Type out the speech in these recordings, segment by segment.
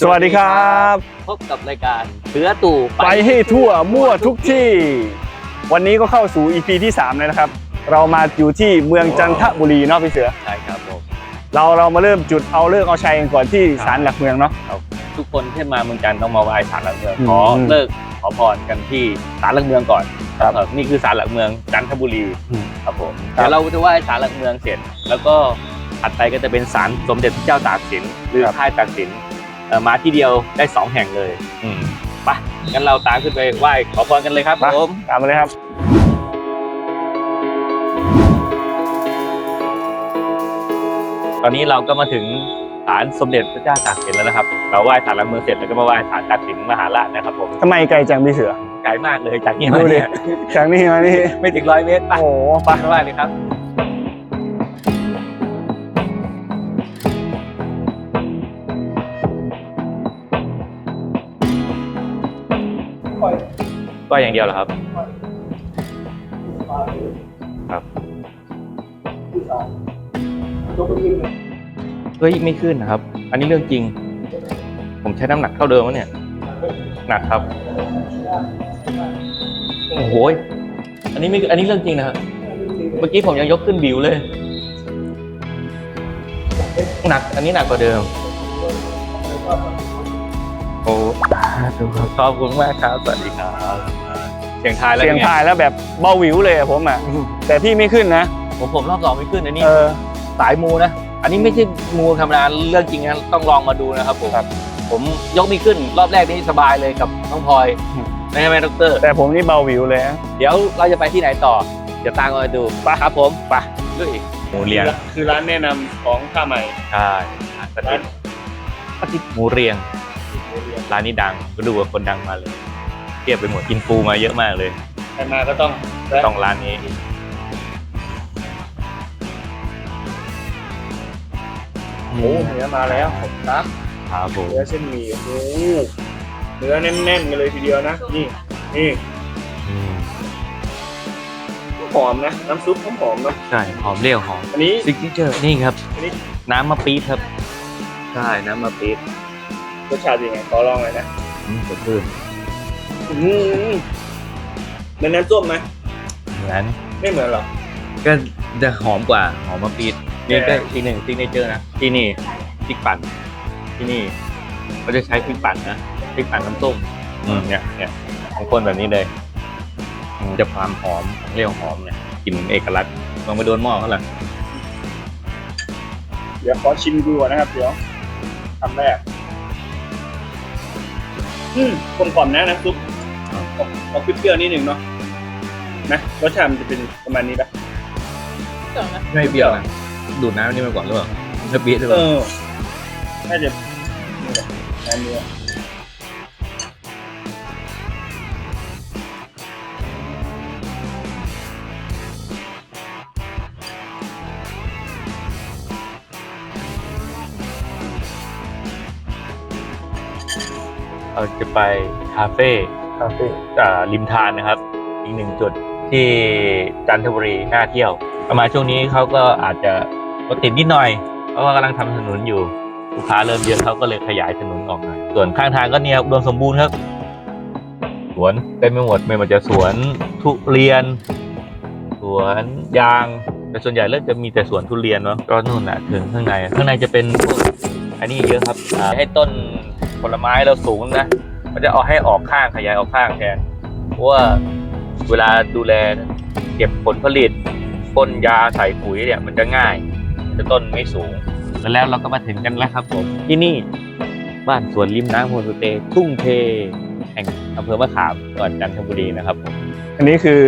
สวัสดีครับ พบกับรายการเสือตู่ไปให้ทั่วมั่วทุกที่ วันนี้ก็เข้าสู่ EP ที่3แล้วนะครับ เรามาอยู่ที่เมืองจันทบุรีเนาะพี่เสือ ใช่ครับผมเราเรามาเริ่มจุดเอาเลิกเอาชัยกันก่อนที่ศาลหลักเมืองเนาะ ทุกคนที่มาเมืองจันทร์ต้องมาไหว้ศาลหลักเมืองอืมขอเลิกขอพรกันที่ศาลหลักเมืองก่อนครับเออนี่คือศาลหลักเมืองจันทบุรีอืมครับผมครับเดี๋ยวเราจะไหว้ศาลหลักเมืองเสร็จ แล้วก็ถัดไปก็จะเป็นศาลสมเด็จพระเจ้าตากสินหรือค่ายตากสินเอ่อ มาที่เดียวได้สองแห่งเลยอืมไปงั้นเราตามขึ้นไปไหว้ขอพรกันเลยครับไปผมตามมาเลยครับ ตอนนี้เราก็มาถึงศาลสมเด็จพระเจ้าตากสินแล้วนะครับ เราไหว้ศาลหลักเมืองเสร็จแล้วก็มาไหว้ศาลตากสินมหาราชนะครับผมทำไมไกลจังพี่เสือไกลมากเลยจากนี้ดูมาดิเนี่ยจากนี่มานี่ไม่ถึงร้อยเมตรไปโอ้โหไปไหว้เลยครับ ก็อย่างเดียวเหรอครับครับเฮ้ยไม่ขึ้นนะครับ อันนี้เรื่องจริง ผมใช้น้ำหนักเท่าเดิมวะเนี่ย หนักครับ โอ้โหยอันนี้ไม่ อันนี้เรื่องจริงนะครับ เมื่อกี้ผมยังยกขึ้นบิวเลย หนัก อันนี้หนักกว่าเดิม โอ้ ขอบคุณมากครับ สวัสดีครับ เสียงทายแล้วเสียงไงถ่ายแล้วแบบเบาหวิวเลยอะผมอะ แต่พี่ไม่ขึ้นนะ ผมผมรอบสองไม่ขึ้นอันนี้เออ สายมูนะ อันนี้ไม่ใช่มูธรรมดาเรื่องจริงนะต้องลองมาดูนะครับผมครับผมยกไม่ขึ้นรอบแรกนี่สบายเลยกับน้องพลอยอืมไม่ใช่ไหมดอกเตอร แต่ผมนี่เบาหวิวเลยนะ เดี๋ยวเราจะไปที่ไหนต่อ เดี๋ยวตามกันไปดูไปครับผมไปด้วยหมูเรียงคือร้านแนะนำของข้าใหม่ใช่ปฏิปฏิหมูเรียง ร้านนี้ดังก็ดูว่าคนดังมาเลยเทียบไปหมดกินปูมาเยอะมากเลยใครมาก็ต้องต้องร้านนี้หมูเนื้อมาแล้วผมครับครับผมเนื้อเส้นหมี่โอ้โหเนื้อแน่นๆกันเลยทีเดียวนะ นี่นี่อืมหอมนะ น้ำซุปหอมๆเนาะใช่หอมเรียวหอมอันนี้ ซิกเจอร์นี่ครับ อันนี้ น้ำมะปี๊ดครับใช่น้ำมะปี๊ด รสชาติยังไงขอลองเลยนะอืมสดชื่นอืมเหมือนน้ำส้มไหมเหมือนไม่เหมือนหรอ ก็จะหอมกว่าหอมมะปี๊ดนี่แต่ก็อีกหนึ่งซิกเนเจอร์นะที่นี่พริกปั่นที่นี่เขาจะใช้พริกปั่นนะพริกปั่นน้ำส้มอืมเนี่ยเนี่ยของคนแบบนี้เลยมันจะความหอมของเรียวหอมเนี่ยกลิ่นเอกลักษณ์ลองไปโดนหม้อเขาล่ะเดี๋ยวขอชิมดูก่อนนะครับเดี๋ยวคำแรก อืมกลมกล่อมนะน้ำซุปออกออกเปรี้ยวๆนิดหนึ่งเนาะนะรสชาติมันจะเป็นประมาณนี้ปะไม่เปรี้ยวนะดูดน้ำนี่มาก่อนหรือเปล่ามันจะปี๊ดหรือเปเอล่า อน่าจะนี่แหละอันนี้ เราจะไปคาเฟ่คาเฟ่อ่าริมทานนะครับ อีกหนึ่งจุดที่จันทบุรีน่าเที่ยวประมาณช่วงนี้เขาก็อาจจะรถติดนิดหน่อย เพราะว่ากำลังทำถนนอยู่ลูกค้าเริ่มเยอะเขาก็เลยขยายถนนออกมาส่วนข้างทางก็เนี่ยอุดมสมบูรณ์ครับสวนเต็มไปหมดไม่ว่าจะสวนทุเรียน สวนยาง แต่ส่วนใหญ่เริ่มจะมีแต่สวนทุเรียนเนาะก็นู่นน่ะถึงข้างในข้างในจะเป็นพวกอันนี้เยอะครับอ่าให้ต้น ผลไม้เราสูงนะมันจะเอาให้ออกข้างขยายออกข้างแทนเพราะว่าเวลาดูแลเก็บผลผลิตพ่นยาใส่ปุ๋ยเนี่ยมันจะง่ายแต่ต้นไม่สูง แล้วเราก็มาถึงกันแล้วครับผมที่นี่บ้านสวนริมน้ำโฮมสเตย์ทุ่งเทแห่งอำเภอมะขามจังหวัดจันทบุรีนะครับผมอันนี้คือ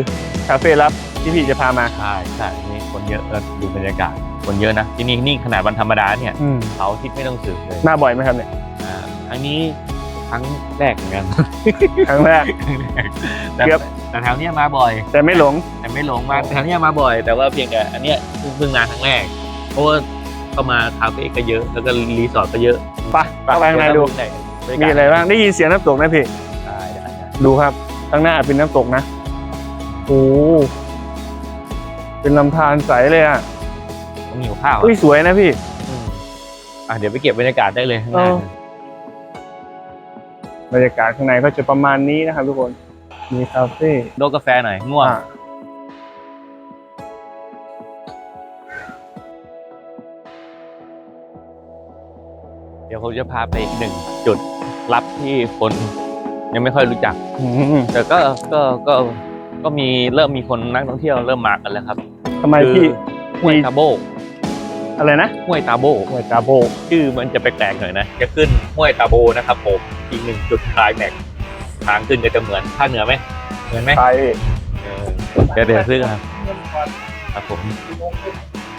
คาเฟ่ลับที่พี่จะพามาใช่ใช่นี่คนเยอะเออดูบรรยากาศ คนเยอะนะที่นี่นี่ขนาดวันธรรมดาเนี่ยอืมเขาทิศไม่ต้องสืบเลยมาบ่อยไหมครับเนี่ยอ่า ครั้งนี้ครั้งแรกเหมือนกัน ครั้งแรก แต่เกือบ แต่แถวเนี้ยมาบ่อย แต่ไม่หลง แต่ไม่หลงมาแถวเนี้ยมาบ่อย แต่ว่าเพียงแต่อันเนี้ยเพิ่งเพิ่งมาครั้งแรก เพราะว่าเข้ามาคาเฟ่ก็เยอะ แล้วก็รีสอร์ทก็เยอะไปเข้าไปข้างในดูเยวเรามีอะไรบ้าง ได้ยินเสียงน้ำตกไหมพี่ ได้ได้ได้ดูครับ ข้างหน้าเป็นน้ำตกนะโอ้เป็นลำธารใสเลยอะต้องหิวข้าวอุ้ยสวยนะพี่มอะเดี๋ยวไปเก็บบรรยากาศได้เลยข้างหน้าเออ บรรยากาศข้างในก็จะประมาณนี้นะครับทุกคน มีคาเฟ่โดกาแฟหน่อยง่วงอะเดี๋ยวผมจะพาไปอีกหนึ่งจุดลับที่คนยังไม่ค่อยรู้จัก อืมแต่ก็ก็ก็ก็มีเริ่มมีคนนักท่องเที่ยวเริ่มมากันแล้วครับทำไมพี่ห้วยตาโบอะไรนะห้วยตาโบหัวตาโบ ชื่อมันจะแปลกๆหน่อยนะ จะขึ้นห้วยตาโบนะครับผม อีกหนึ่งจุดคลายแม็กซ์ทางขึ้นก็จะเหมือนภาคเหนือไหมเหมือนไหมไปเออเดี๋ยวเดี๋ยวซื้อครับครับผม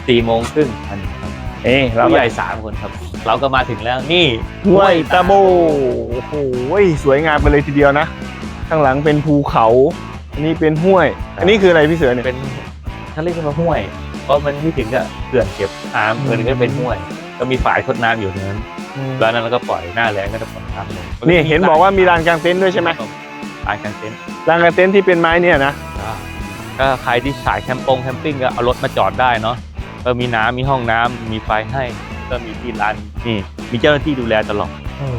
สี่โมงครึ่งอันนี้ครับเอ้เราผู้ไปใหญ่สามคนครับ เราก็มาถึงแล้วนี่ห้วยตาโบโอ้โหสวยงามไปเลยทีเดียวนะ ข้างหลังเป็นภูเขา อันนี้เป็นห้วย อันนี้คืออะไรพี่เสือเนี่ยเป็นเขาเรียกว่าห้วย เพราะมันไม่ถึงกับเขื่อนเก็บน้ำมันก็เป็นห้วย ก็มีฝายทดน้ำอยู่ตรงนั้น แล้วนั้นเราก็ปล่อยหน้าแรงก็จะปล่อยน้ำลงนี่เห็นบอกว่ามีลานกลางเต็นท์ด้วยใช่ไหมลานกลางเต็นท์ลานกลางเต็นท์ที่เป็นไม้เนี่ยนะก็ใครที่สายแคมปงแคมปิ้งก็เอารถมาจอดได้เนาะก็มีน้ำมีห้องน้ำมีไฟให้ก็มีที่ร้านนี่มีเจ้าหน้าที่ดูแลตลอด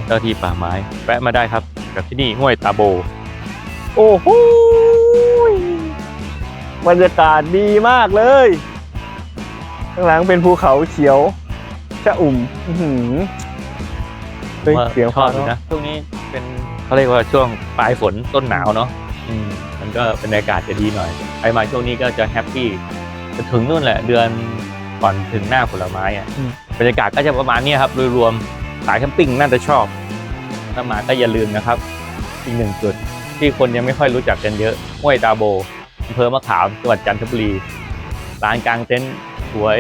เจ้าหน้าที่ป่าไม้แวะมาได้ครับ กับที่นี่ห้วยตาโบ โอ้โหบรรยากาศดีมากเลย ข้างหลังเป็นภูเขาเขียวชะอุ่มอื้อหือ เฮ้ยว่าเสียงชอบฟ้าอยู่นะช่วงนี้เป็นเขาเรียกว่าช่วงปลายฝนต้นหนาวเนาะอืมมันก็บรรยากาศจะดีหน่อยใครมาช่วงนี้ก็จะแฮปปี้จะถึงนู่นแหละเดือนก่อนถึงหน้าผลไม้อะบรรยากาศก็จะประมาณเนี้ยครับโดยรวมสายแคมปิ้งน่าจะชอบถ้ามาก็อย่าลืมนะครับ อีกหนึ่งจุดที่คนยังไม่ค่อยรู้จักกันเยอะห้วยตาโบอำเภอมะขามจังหวัดจันทบุรีร้านกลางเต็นท์สวย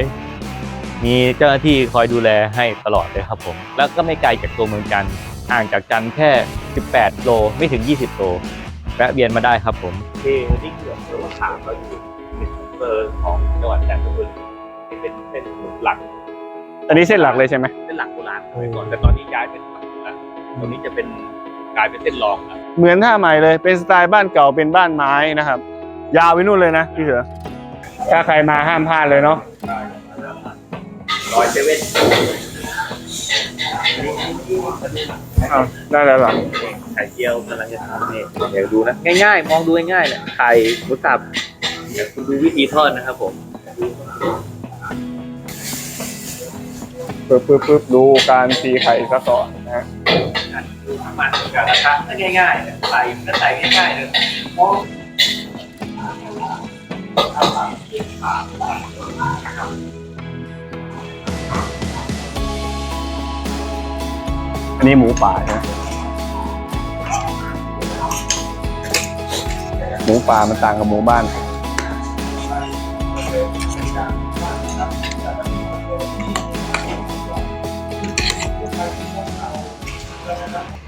มีเจ้าหน้าที่คอยดูแลให้ตลอดเลยครับผม แล้วก็ไม่ไกลจากตัวเมืองจันทร์ห่างจากจันทร์แค่ 18 โลไม่ถึง 20 โลแวะเวียนมาได้ครับผมที่นี่คืออำเภอมะขามเราอยู่ในอำเภอของจังหวัดจันทบุรีที่เป็นเส้นหลักอันนี้เส้นหลักเลยใช่ไหมเส้นหลักโบราณสมัยก่อนแต่ตอนนี้ย้ายเป็นฝั่งแล้วตรงนี้จะเป็นกลายเป็นเส้นรองแล้วเหมือนท่าใหม่เลยเป็นสไตล์บ้านเก่าเป็นบ้านไม้นะครับ ยาวไปนู่นเลยนะพี่เสือถ้าใครมาห้ามพลาดเลยเนาะ รอยเซเว่นอ้าวได้แล้วเหรอไข่เจียวกำลังจะทำนี่เดี๋ยวดูนะ ง่ายๆ มองดูง่ายๆแหละไข่หมูสับเดี๋ยวคุณดูวิธีทอดนะครับผมปึ๊บปึ๊บปึ๊บดูการตีไข่ซะก่อนนะฮะดูทำมันกับกระทะก็ง่ายๆเนี่ยใส่ก็ใส่ง่ายๆเลยมอง อันนี้หมูป่าใช่ไหมหมูป่ามันต่างกับหมูบ้าน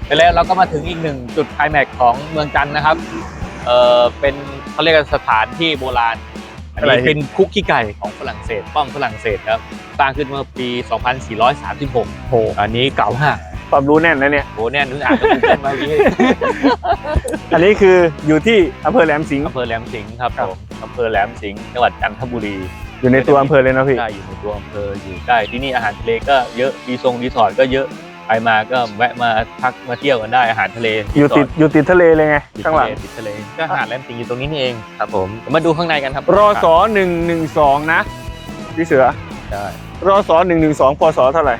ไปแล้วเราก็มาถึงอีกหนึ่งจุดไคลแม็กซ์ของเมืองจันทร์นะครับ เออเป็นเขาเรียกว่าสถานที่โบราณ อันอะไรนี้เป็นคุกขี้ไก่ของฝรั่งเศส ป้อมฝรั่งเศสครับสร้างขึ้นเมื่อปี 2436โหอันนี้เก่ามาก ความรู้แน่นนะเนี่ย โหแน่นนึกอ่านจากกูเกิลมาเมื่อกี้อันนี้คืออยู่ที่อำเภอแหลมสิงห์อำเภอแหลมสิงห์ครับครับผมอำเภอแหลมสิงห์จังหวัดจันทบุรีอยู่ในตัวอำเภอเลยนะพี่ใกล้อยู่ในตัวอำเภออยู่ใกล้ที่นี่อาหารทะเลก็เยอะรีทรงรีสอร์ทก็เยอะไปมาก็แวะมาพักมาเที่ยวกันได้อาหารทะเลอยู่ติดอยู่ติดทะเลเลยไงติดข้างหลังติดทะเลก็หาดแหลมสิงห์อยู่ตรงนี้นี่เองครับผมเดี๋ยวมาดูข้างในกันครับรอสอหนึ่งหนึ่งสองนะพี่เสือใช่รอสอหนึ่งหนึ่งสองพศเท่าไหร่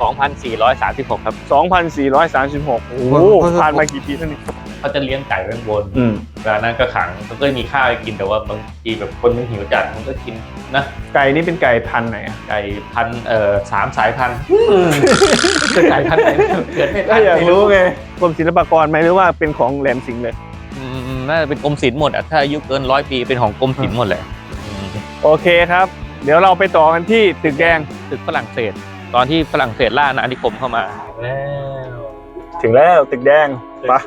2,436 ครับสองพันสี่ร้อยสามสิบหกโอ้โหผ่านมากี่ปีแล้วนี่เขาจะเลี้ยงไก่ไว้ข้างบนอืมเวลานั้นก็ขังมันก็มีข้าวให้กินแต่ว่าบางทีแบบคนมันหิวจัดมันก็กินนะไก่นี่เป็นไก่พันธุ์ไหนอะไก่พันธุ์เอ่อสามสายพันธุ์จะไก่พันธุ์ไหนเกิดไม่ทัก็อยากรู้ไงกรมศิลปากรไหมหรือว่าเป็นของแหลมสิงห์เลย อืมน่าจะเป็นกรมศิลป์หมดอะถ้าอายุเกินร้อยปีเป็นของกรมศิลป์หมดแหละอืมโอเคครับ เดี๋ยวเราไปต่อกันที่ตึกแดง ตึกฝรั่งเศส ตอนที่ฝรั่งเศสล่าอาณานิคมเข้ามาแล้วถึงแล้วตึกแดงไปะ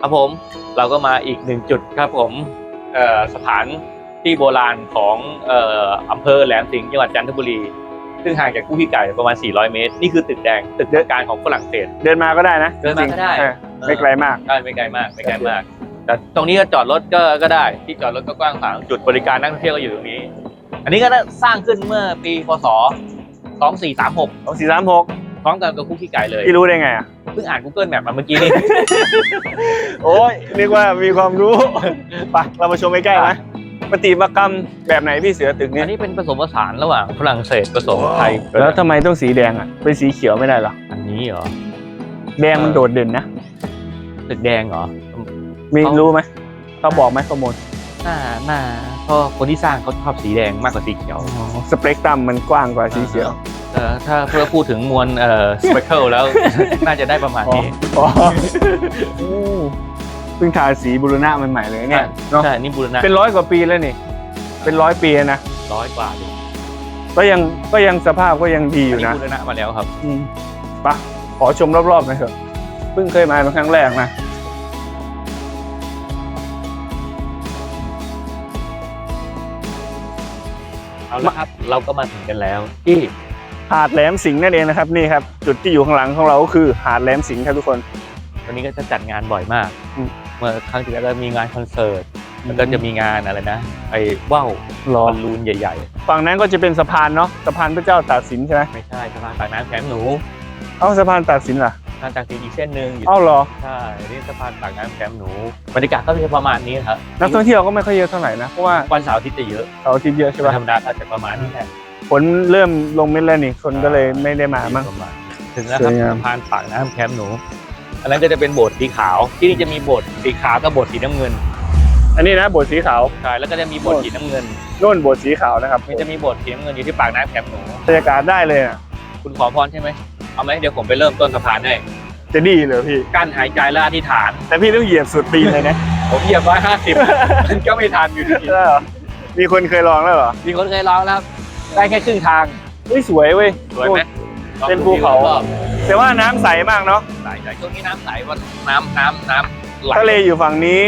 ครับผมเราก็มาอีกหนึ่งจุดครับผมเอ่อสถานที่โบราณของเอ่ออำเภอแหลมสิงห์จังหวัดจันทบุรี ซึ่งห่างจากกู้ขี้ไก่ประมาณ 400 เมตร นี่คือตึกแดงตึกทางการของฝรั่งเศส เดินมาก็ได้นะ เดินมาก็ได้จริงๆเออไม่ไกลมากได้ไม่ไกลมาก ไม่ไกลมาก แต่ตรงนี้ก็จอดรถก็ก็ได้ ที่จอดรถก็กว้างขวาง จุดบริการนักท่องเที่ยวก็อยู่ตรงนี้ อันนี้ก็ได้สร้างขึ้นเมื่อปี พศ 2436สองสี่สามหกพร้อมกันกับคุกกี้ไก่เลยพี่รู้ได้ไงอะเพิ่งอ่าน Google Map มาเมื่อกี้นี่ โอ้ยนึกว่ามีความรู้ ไปเรามาชมใกล้ๆนะปฏิมากรรมแบบไหนพี่เสือตึกนี้อันนี้เป็นผสมผสานระหว่างฝรั่งเศสผสมไทยแล้วทำไมต้องสีแดงอะเป็นสีเขียวไม่ได้เหรออันนี้เหรอแดงมันโดดเด่นนะตึกแดงเหรอมีเขารู้ไหมเขาบอกไหมข้อมูล หน้าหน้าเพราะคนที่สร้างเขาชอบสีแดงมากกว่าสีเขียวสเปกตรัมมันกว้างกว่าสีเขียวเออถ้าเพื่อพูดถึงมวลเอ่อสเปเคิลแล้ว น่าจะได้ประมาณนี้อ๋อโอ้เพิ่งทาสีบูรณะใหม่ๆเลยเนี่ยเนาะใช่นี่บูรณะเป็นร้อยกว่าปีแล้วนี่ เป็นร้อยปีแล้วนะร้อยกว่าเลยก็ยังก็ยังสภาพก็ยังดีออันยู่นี้นะบูรณะมาแล้วครับอืมไปะขอชมรอบๆหน่อยเถอะเพิ่งเคยมาเป็นครั้งแรกนะ เอาละครับเราก็มาถึงกันแล้วที่หาดแหลมสิงห์นั่นเองนะครับนี่ครับจุดที่อยู่ข้างหลังของเราก็คือหาดแหลมสิงห์ครับทุกคนวันนี้ก็จะจัดงานบ่อยมากอืม เมื่อครั้งที่แล้วก็มีงานคอนเสิร์ตแล้วก็จะมีงานอะไรนะไอ้ว่าวรบออลลูนใหญ่ ฝั่งนั้นก็จะเป็นสะพานเนาะสะพานพระเจ้าตากสินใช่ไหมๆ ไม่ใช่สะพานปากน้ำแคมป์หนู เอ้าสะพานตากสินล่ะ ทางจากสีอีกเส้นหนึ่งอยู่เอ้าเหรอ ใช่นี่สะพานปากน้ำแคมป์หนูบรรยากาศก็จะประมาณนี้ครับนักท่องเที่ยวก็ไม่ค่อยเยอะเท่าไหร่นะ เพราะว่าวันเสาร์อาทิตย์จะเยอะเสาร์อาทิตย์เยอะใช่วันปะธรรมดาก็จะประมาณนี้แหละฝนเริ่มลงเม็ดแล้วนี่คนก็เลยไม่ได้มามั้ง ประณถึงแล้วครับสวยงาม สะพานปากน้ำแคมป์หนู อันนั้นก็จะเป็นโบสถ์สีขาว ที่นี่จะมีโบสถ์สีขาวกับโบสถ์สีน้ำเงินอันนี้นะโบสถ์สีขาวใช่แล้วก็จะมีโบสถ์สีน้ำเงินโน่นโบสถ์สีขาวนะครับมันจะมีโบสถ์สีน้ำเงินอยู่ที่ปากน้ำแคมป์หนู บรรยากาศได้เลยอะคุณขอพรใช่ไหม เอาไหมเดี๋ยวผมไปเริ่มต้นสะพานให้จะดีเลยพี่ กั้นหายใจและอธิษฐาน แต่พี่ต้องเหยียบสุดปีนเลยนะ ผมเหยียบร้อยห้าสิบมันก็ไม่ทันอยู่ดีใช่เหรอมีคนเคยลองแล้วเหรอมีคนเคยร้องแล้วครับได้แค่ครึ่งทางเฮ้ยสวยเว้ยสวยไหมเป็นภูเขา รอบแต่ว่าน้ำใสมากเนาะๆใสๆช่วงนี้น้ำใสวันน้ำน้ำน้ำไหลทะเลอยู่ฝั่งนี้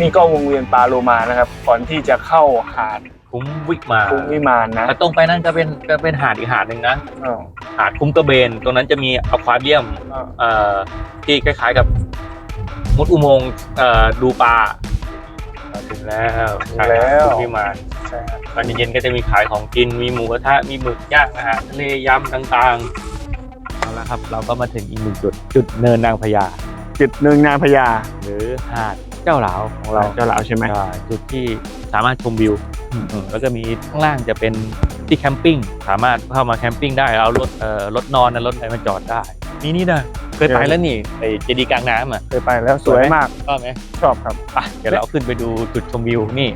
นี่ก็วงเวียนปลาโลมานะครับ ก่อนที่จะเข้าหาด คุ้มวิกมาคุ้งวิมานนะแต่ตรงไปนั่นก็เป็นก็เป็นหาดอีกหาดหนึ่งนะอ้าวหาดคุ้มกระเบน ตรงนั้นจะมีอควาเรียมอ้าวเอ่อที่คล้ายๆกับมุดอุโมงค์เอ่อดูปลาถึงแล้วใช่ครับคุ้มวิมาน ใช่ครับตอนเย็นๆก็จะมีขายของกิน มีหมูกระทะ มีหมึกย่างอาหารทะเลยำต่างๆ เอาละครับ เราก็มาถึงอีกหนึ่งจุด จุดเนินนางพญา จุดหนึ่งนางพญาหรือหาดเจ้าหลาวของเราเจ้าหลาวใช่ไหม อ่าจุดที่สามารถชมวิวอืม แล้วก็มีข้างล่างจะเป็นที่แคมปิ้งสามารถเข้ามาแคมปิ้งได้เอารถเอ่อรถนอนนะรถอะไรมาจอดได้นี่นี่นะเคยไปแล้วนี่ไอ้เจดีย์กลางน้ำอะเคยไปแล้วสวยมากชอบไหมชอบครับอะเดี๋ยวเราขึ้นไปดูจุดชมวิวนี่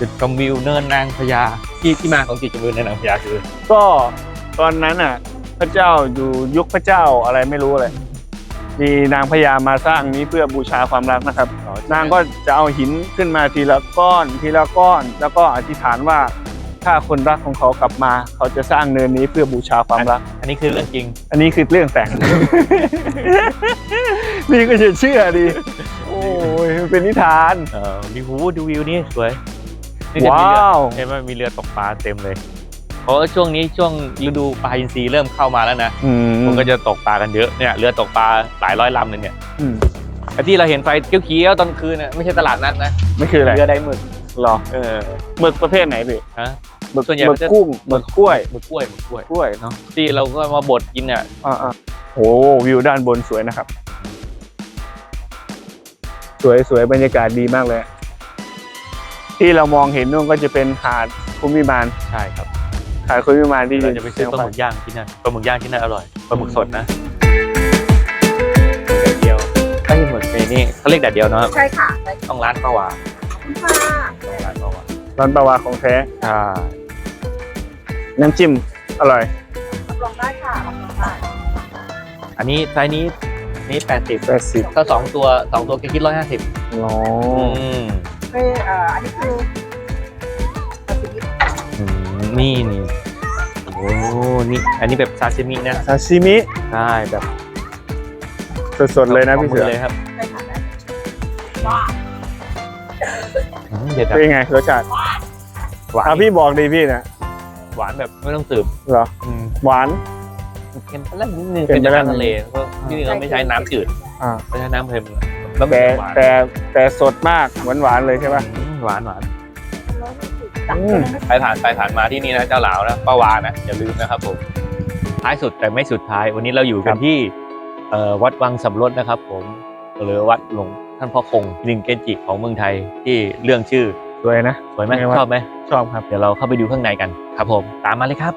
จุดชมวิวเนินนางพญาที่ที่มาของจุดชมวิวเนินนางพญาคือก็ตอนนั้นอะ พระเจ้าอยู่ยุคพระเจ้าอะไรไม่รู้เลย มีนางพญามาสร้างนี้เพื่อบูชาความรักนะครับ นางก็จะเอาหินขึ้นมาทีละก้อน ทีละก้อน แล้วก็อธิษฐานว่าถ้าคนรักของเขากลับมา เขาจะสร้างเนินนี้เพื่อบูชาความรัก อันนี้คือเรื่องจริง อันนี้คือเรื่องแต่ง นี่ก็จะเชื่อดี โอ้ยมันเป็นนิทานเออดูวิวดูวิวนี่สวยนี่จะมีว้าเรือวเห็นไหมมีเรือตกปลาเต็มเลย เพราะว่าช่วงนี้ช่วงฤดูปลาอินทรีเริ่มเข้ามาแล้วนะอืมมันก็จะตกปลากันเยอะเนี่ยเรือตกปลาหลายร้อยลำเลยเนี่ยอืมไอ้ที่เราเห็นไฟเขียวๆตอนคืนน่ะไม่ใช่ตลาดนัดนะไม่คืออะไรเรือไดหมึกหรอเออหมึกประเภทไหนพี่ฮะหมึกส่วนใหญ่หมึมักนจะกุ้งหมึกกล้วยหมึกกล้วยหมึกกล้วยกล้วยเนาะที่เราก็มาบดกินเนี่ยอ่าๆโอ้วิวด้านบนสวยนะครับ สวยสวยบรรยากาศดีมากเลย ที่เรามองเห็นนู่นก็จะเป็นหาดคุ้มวิมานใช่ครับ หาดคุ้มวิมานที่เราจะไปซื้อปลาหมึกย่างที่นั่นปลาหมึกย่างที่นั่นอร่อยปลาหมึกสดนะแดดเดียวไอ้หมึกในนี่เขาเรียกแดดเดียวเนาะใช่ค่ะใช่ต้องร้านป้าวาค่ะต้องร้านป้าวาร้านปลาวาของแท้ใช่น้ำจิ้มอร่อยรับรองได้ค่ะรับรองได้อันนี้ไซส์นี้นี่แปดสิบแปดสิบถ้าสองตัวสองตัวคิดร้อยห้าสิบอ๋อเฮ้ยเอ่ออันนี้คือปลาสลิด นี่นี่โอ้นี่อันนี้แบบซาชิมินะซาชิมิใช่แบบสดๆเลยนะพี่เสือเลยครับใช่ค่ะได้ว้าอืมเด็ดอะเป็นยังไงรสชาติหวานอะพี่บอกดีพี่นะหวานแบบไม่ต้องสืบเหรออืมหวาน เค็มไปแล้วนิดนึงเค็เป็มนไปแล้ว น้ำทะเลเพราะที่นี่เราไม่ใช้น้ำจืดอ่า ไม่ใช้น้ำเค็มแล้วแต่หวานแต่แต่สดมากหวานหวานๆเลยใช่ปะอืมหวานหวานร้อยห้าสิบ จับอืมเลยนะใครผ่านไปผ่านมาที่นี่นะเจ้าหลาวนะป้าวานะอย่าลืมนะครับผมท้ายสุดแต่ไม่สุดท้าย วันนี้เราอยู่กัคนรับที่เอ่อวัดวังสำรสนะครับ ผมหรือวัดหลวงท่านพ่อคงลิงเกจิของเมืองไทยที่เรื่องชื่อสวยนะสวยไหมไม่ว่าชอบไหมชอบครับเดี๋ยวเราเข้าไปดูข้างในกันครับผมตามมาเลยครับ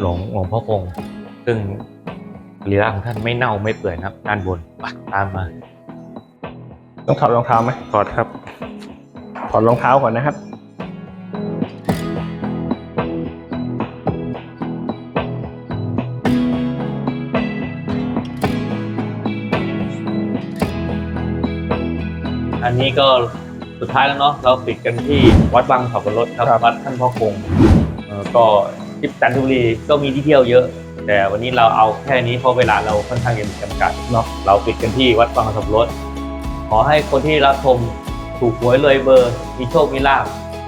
หลวงหลวงพ่อคงซึ่งสรีระของท่านไม่เน่าไม่เปื่อยนะครับด้านบนไปตามมา ต้องถอดรองเท้าไหมถอดครับ ถอดรองเท้าก่อนนะครับอันนี้ก็สุดท้ายแล้วเนาะเราปิดกันที่วัดบางขับรถครับครับวัดท่านพ่อคงเอ่อก็ที่จันทบุรีก็มีที่เที่ยวเยอะ แต่วันนี้เราเอาแค่นี้เพราะเวลาเราค่อนข้างจะมีจำกัดเนาะเราปิดกันที่วัดบางขับรถข อให้คนที่รับชมถูกหวยรวยเบอร์ มีโชค มีลาภ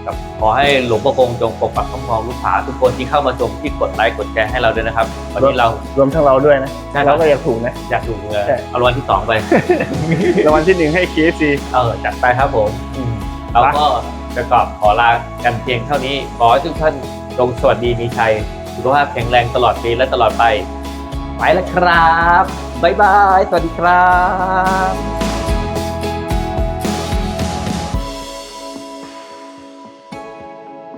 กับขอให้หลวงพ่อคงจงปกปักคุ้มครองลูกค้าทุกคนที่เข้ามาชมที่กดไลค์กดแชร์ให้เราด้วยนะครับวันนี้เรา รวมทั้งเราด้วยนะใช่ครับ เราก็อยากถูกนะ อยากถูกเงินใช่ เอารางวัลที่สองไป รางวัลที่หนึ่งให้ KFC เออจัดไปครับผม เราก็จะกอบขอลากันเพียงเท่านี้ ขอให้ทุกท่านจงสวัสดีมีชัย สุขภาพแข็งแรงตลอดปีและตลอดไป ไปแล้วครับ บ๊ายบาย สวัสดีครับ